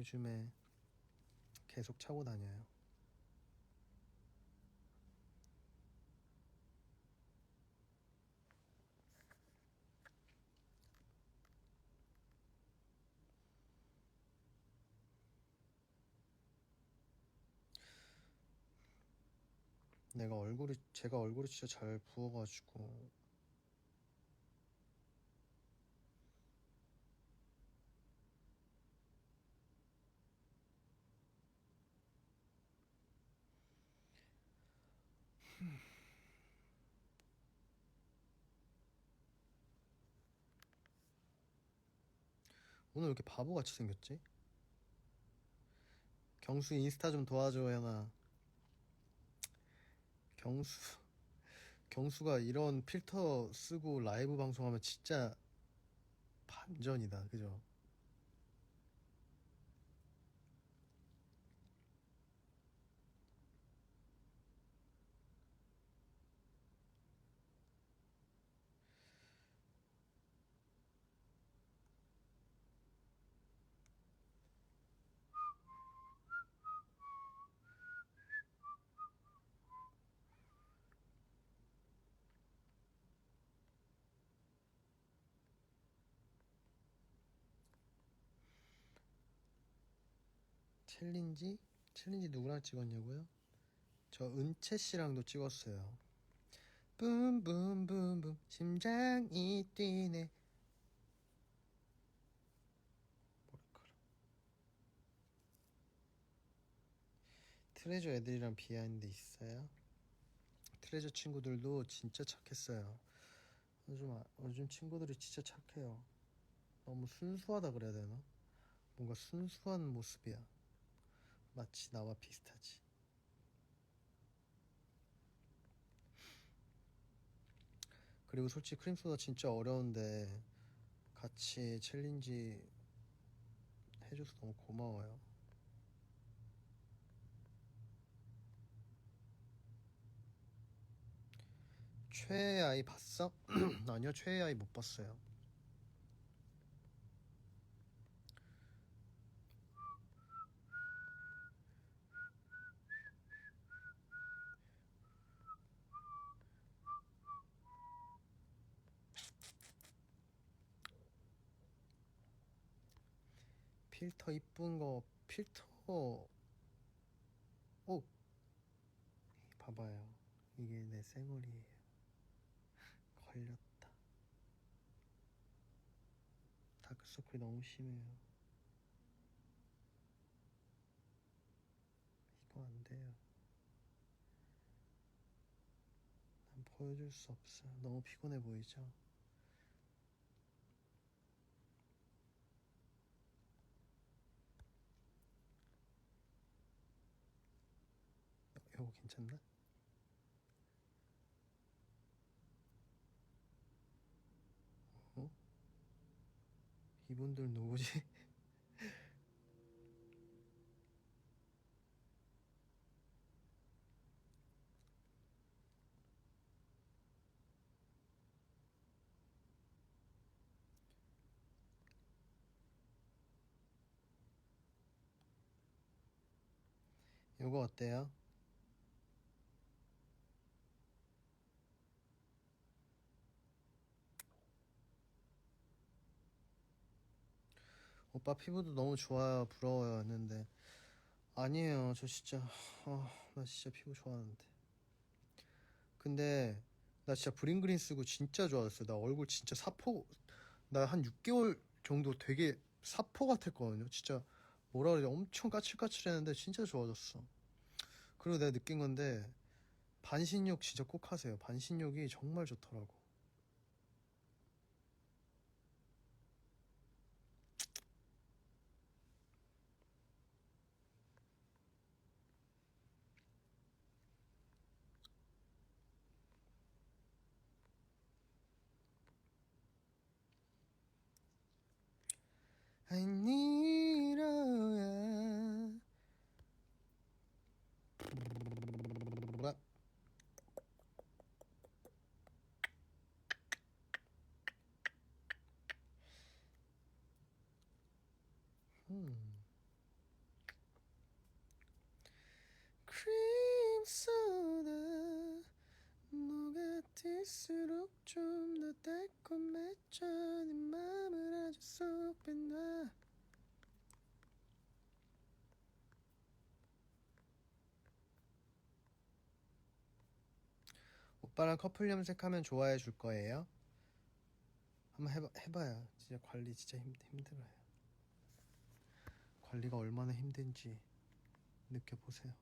요즘에 계속 차고 다녀요. 내가 얼굴이 제가 얼굴이 진짜 잘 부어가지고 오늘 왜 이렇게 바보같이 생겼지? 경수 인스타 좀 도와줘 해나 경수 경수가 이런 필터 쓰고 라이브 방송하면 진짜 반전이다 그죠? 챌린지? 챌린지 누구랑 찍었냐고요? 저 은채 씨랑도 찍었어요. 붐붐붐붐 심장이 뛰네. 머리카락. 트레저 애들이랑 비하인드 있어요? 트레저 친구들도 진짜 착했어요. 요즘 아- 요즘 친구들이 진짜 착해요. 너무 순수하다 그래야 되나? 뭔가 순수한 모습이야. 마치 나와 비슷하지. 그리고 솔직히 크림소다 진짜 어려운데 같이 챌린지 해줘서 너무 고마워요. 최애 아이 봤어? 아니요, 최애 아이 못 봤어요. 필터 이쁜 거 필터 오! 봐봐요. 이게 내 쌩얼이에요. 걸렸다. 다크서클이 너무 심해요. 이거 안 돼요. 난 보여줄 수 없어요. 너무 피곤해 보이죠 이거 괜찮나? 어? 이분들 누구지? 이거 어때요? 오빠 피부도 너무 좋아요. 부러워요 했는데. 아니에요. 저 진짜 아, 나 진짜 피부 좋아하는데. 근데 나 진짜 브링그린 쓰고 진짜 좋아졌어요. 나 얼굴 진짜 사포 나 한 6개월 정도 되게 사포 같았거든요. 진짜 뭐라 그러지 엄청 까칠까칠했는데 진짜 좋아졌어. 그리고 내가 느낀 건데 반신욕 진짜 꼭 하세요. 반신욕이 정말 좋더라고 I need a 음. 크림 소다 뭐가 뛸수록 좀 더 달콤해져 네 맘을 아주 쏙 빼 오빠랑 커플 염색하면 좋아해 줄 거예요? 한번 해봐, 해봐요. 진짜 관리 진짜 힘, 힘들어요. 관리가 얼마나 힘든지 느껴보세요.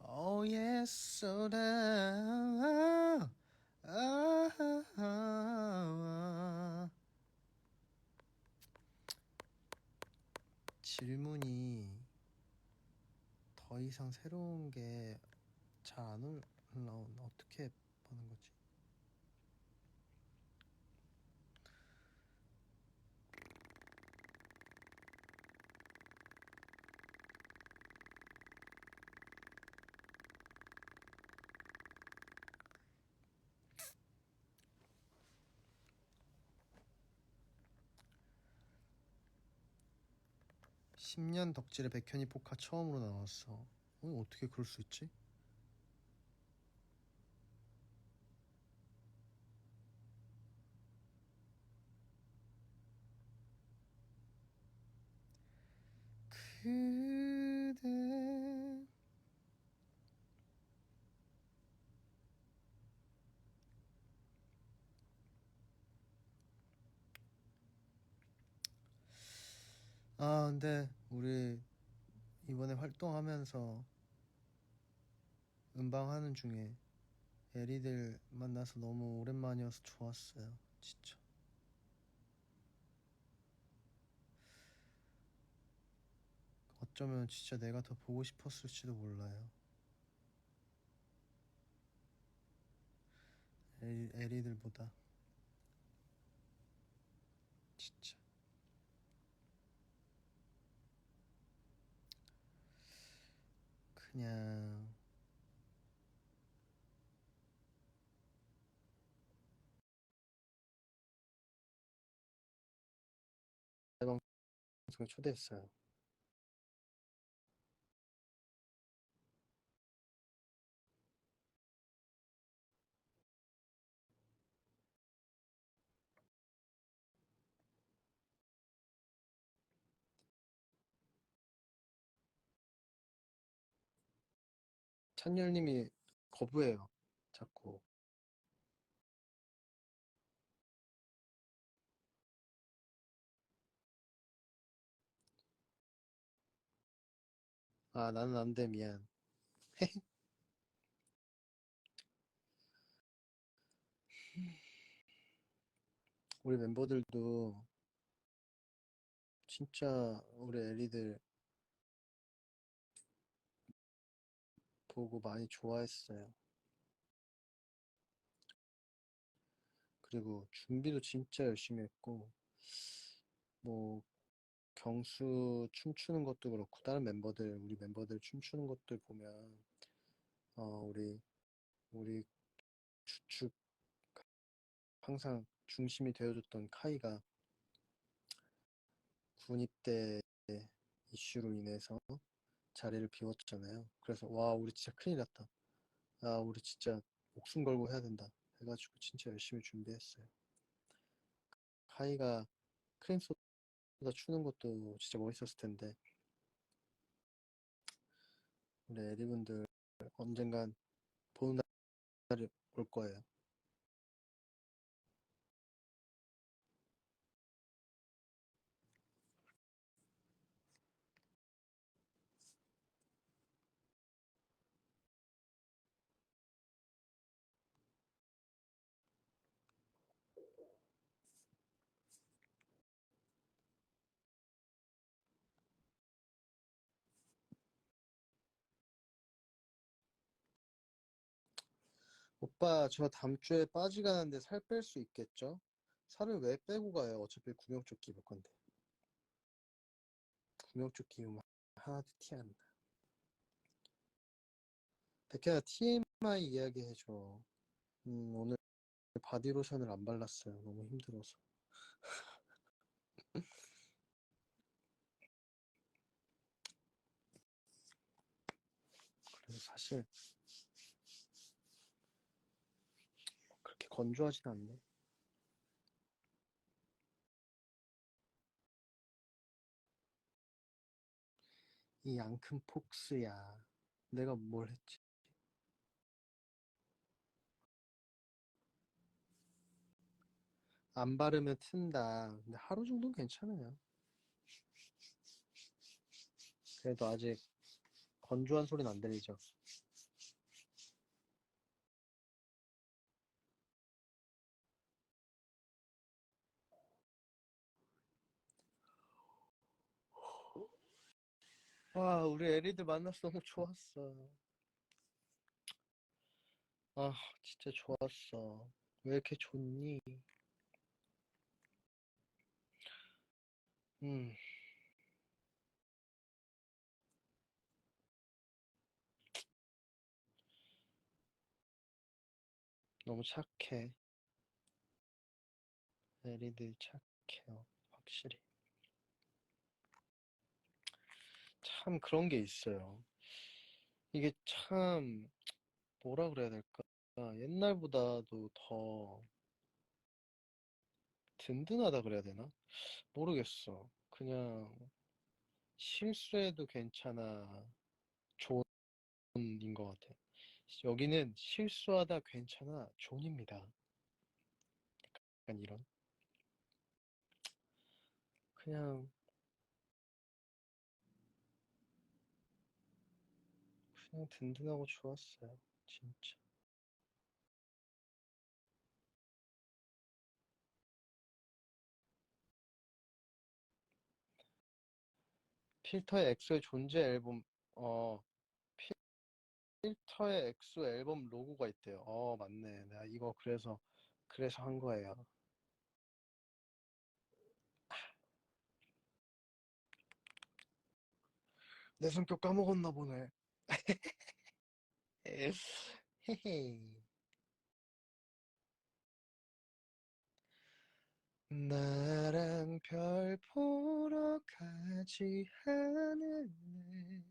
Oh yes, so. 아, 질문이 더 이상 새로운 게 잘 안 올라오나 어떻게 보는 거지? (10년) 덕질의 백현이 포카 처음으로 나왔어 어 어떻게 그럴 수 있지? 그대 아 근데 우리 이번에 활동하면서 음방하는 중에 에리들 만나서 너무 오랜만이어서 좋았어요 진짜. 어쩌면 진짜 내가 더 보고 싶었을지도 몰라요. 에리, 에리들보다. 진짜 그냥 방송에 초대했어요 찬열님이 거부해요 자꾸. 아 나는 안 돼 미안. 우리 멤버들도 진짜 우리 에리들 보고 많이 좋아했어요. 그리고 준비도 진짜 열심히 했고, 뭐, 경수 춤추는 것도 그렇고, 다른 멤버들, 우리 멤버들 춤추는 것들 보면, 어, 우리, 우리 주축, 항상 중심이 되어줬던 카이가 군입대 이슈로 인해서 자리를 비웠잖아요. 그래서 와 우리 진짜 큰일 났다. 아 우리 진짜 목숨 걸고 해야 된다. 해가지고 진짜 열심히 준비했어요. 카이가 크림 소다 추는 것도 진짜 멋있었을 텐데 우리 에리분들 언젠간 보는 날이 올 거예요. 오빠, 저 다음 주에 빠지 가는데 살 뺄 수 있겠죠? 살을 왜 빼고 가요? 어차피 구명조끼 입을 건데. 구명조끼 입으면 하나도 티 안 나. 백현아, TMI 이야기 해줘. 음, 오늘 바디로션을 안 발랐어요. 너무 힘들어서. 그래서 사실 건조하진 않네. 이 앙큼 폭스야. 내가 뭘 했지? 안 바르면 튼다. 근데 하루 정도는 괜찮아요. 그래도 아직 건조한 소리는 안 들리죠. 와, 우리 애리들 만나서 너무 좋았어. 아, 진짜 좋았어. 왜 이렇게 좋니? 음. 너무 착해. 애리들 착해요. 확실히. 참 그런 게 있어요. 이게 참 뭐라 그래야 될까? 옛날보다도 더 든든하다 그래야 되나? 모르겠어. 그냥 실수해도 괜찮아. 존인 것 같아. 여기는 실수하다 괜찮아. 존입니다. 약간 이런. 그냥 그냥 든든하고 좋았어요. 진짜. 필터의 엑소의 존재 앨범 어 필터의 엑소 앨범 로고가 있대요. 어 맞네. 내가 이거 그래서 그래서 한 거예요. 내 성격 까먹었나 보네. 헤헤. 나랑 별 보러 가지 않을래?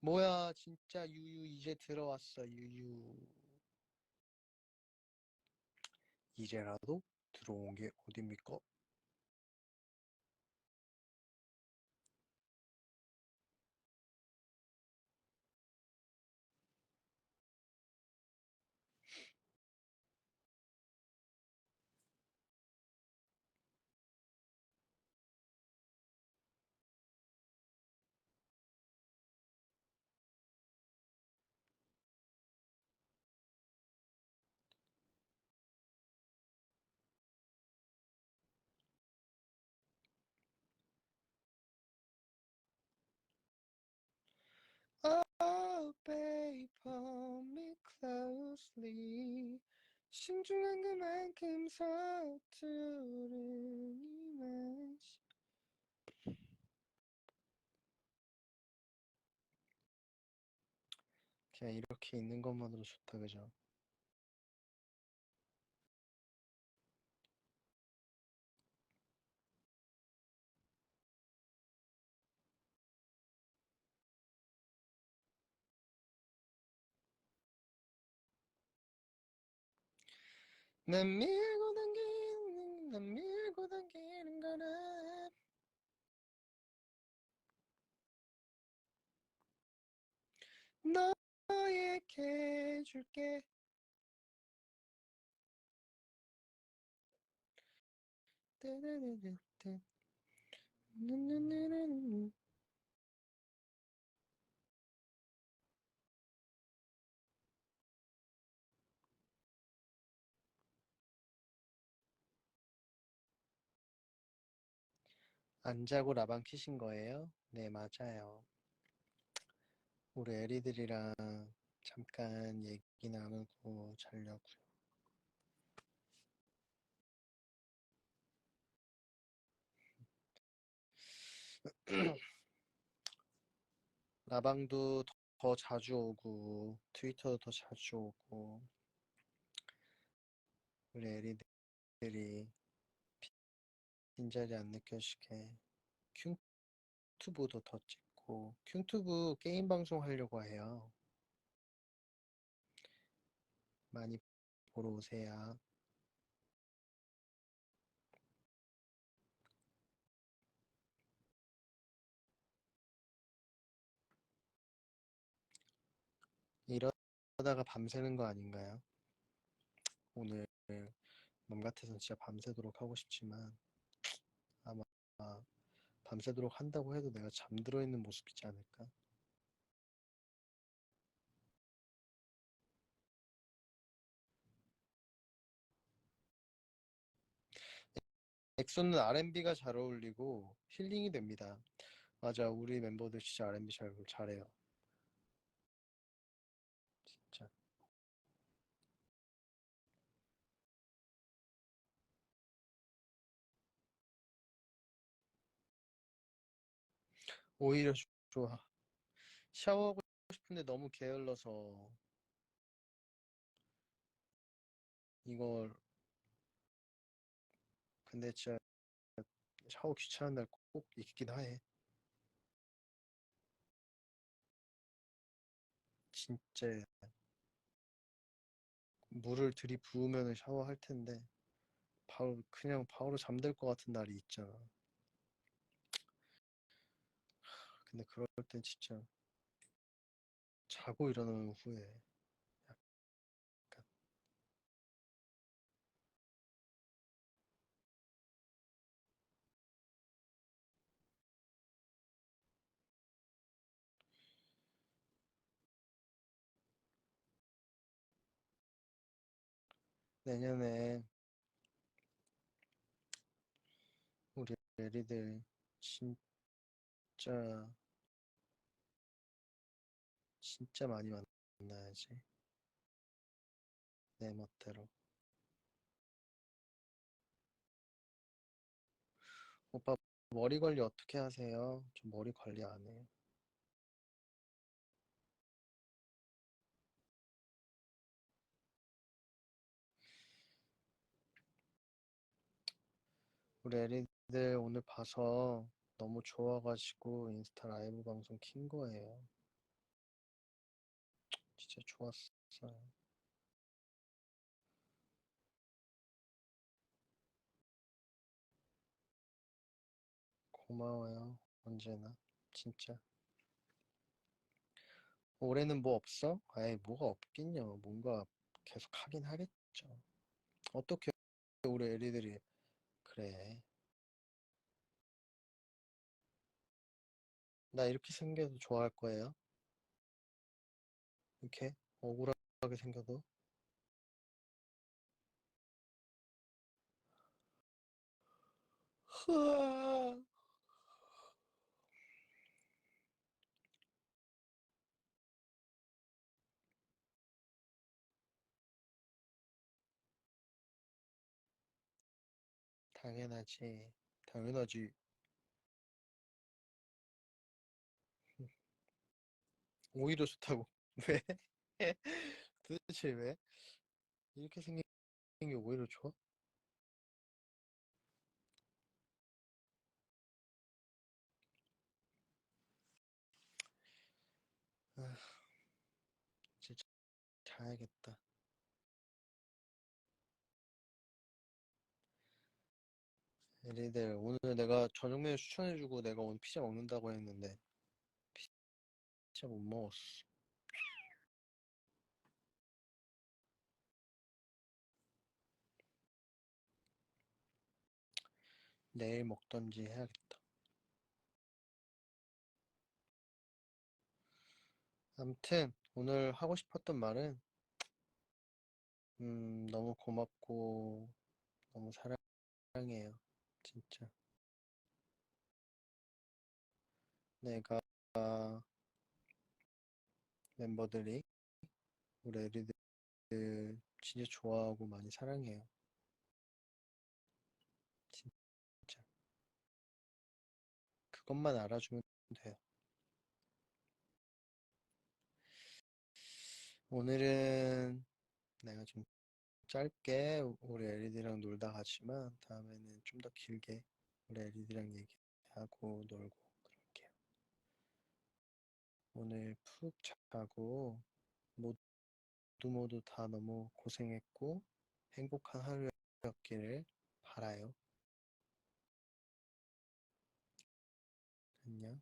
뭐야, 진짜 유유 이제 들어왔어, 유유. 이제라도 들어온 게 어딥니까? Oh, babe, hold me closely. 신중한 그만큼 서투른 이 맛. 그냥 이렇게 있는 것만으로 좋다, 그죠? 난 밀고 당기는, 난 밀고 당기는 거라. 너에게 줄게. 안 자고 라방 키신 거예요? 네, 맞아요. 우리 애리들이랑 잠깐 얘기 나누고 자려고요. 라방도 더 자주 오고 트위터도 더 자주 오고 우리 애리들이 빈자리 안 느껴지게 큐튜브도 더 찍고 큐튜브 게임 방송 하려고 해요. 많이 보러 오세요. 이러다가 밤새는 거 아닌가요? 오늘 맘 같아서는 진짜 밤새도록 하고 싶지만 밤새도록 한다고 해도 내가 잠들어 있는 모습이지 않을까? 엑소는 R&B가 잘 어울리고 힐링이 됩니다. 맞아, 우리 멤버들 진짜 R&B 잘 잘해요. 오히려 좋아. 샤워하고 싶은데 너무 게을러서 이걸 근데 진짜 샤워 귀찮은 날 꼭 있긴 해. 진짜 물을 들이부으면 샤워할 텐데 바로 그냥 바로 잠들 것 같은 날이 있잖아. 근데 그럴 땐 진짜 자고 일어나는 후에 약간 내년에 우리 애리들 진짜 진짜 많이 만나야지. 내 멋대로. 오빠 머리 관리 어떻게 하세요? 저 머리 관리 안 해요. 우리 애리들 오늘 봐서 너무 좋아가지고 인스타 라이브 방송 킨 거예요. 진짜 좋았어요. 고마워요. 언제나. 진짜. 올해는 뭐 없어? 아이, 뭐가 없긴요. 뭔가 계속 하긴 하겠죠. 어떻게 우리 애리들이 그래. 나 이렇게 생겨도 좋아할 거예요. 이렇게 억울하게 생겨도. 당연하지. 당연하지. 오히려 좋다고. 왜? 도대체 왜? 이렇게 생긴 게 오히려 좋아? 아, 진짜 자야겠다. 애리들 오늘 내가 저녁 메뉴 추천해주고 내가 오늘 피자 먹는다고 했는데 피자 못 먹었어. 내일 먹던지 해야겠다. 아무튼 오늘 하고 싶었던 말은 음, 너무 고맙고 너무 사랑해요. 진짜. 내가 멤버들이 우리 애리들 진짜 좋아하고 많이 사랑해요. 진짜. 그 것만 알아주면 돼요. 오늘은 내가 좀 짧게 우리 애리들이랑 놀다 가지만 다음에는 좀 더 길게 우리 애리들이랑 얘기하고 놀고 그럴게요. 오늘 푹 자고 모두 모두 다 너무 고생했고 행복한 하루였기를 바라요. 안녕.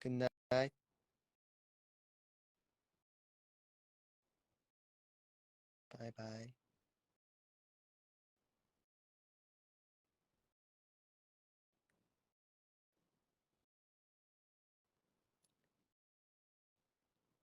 Good night. Bye bye.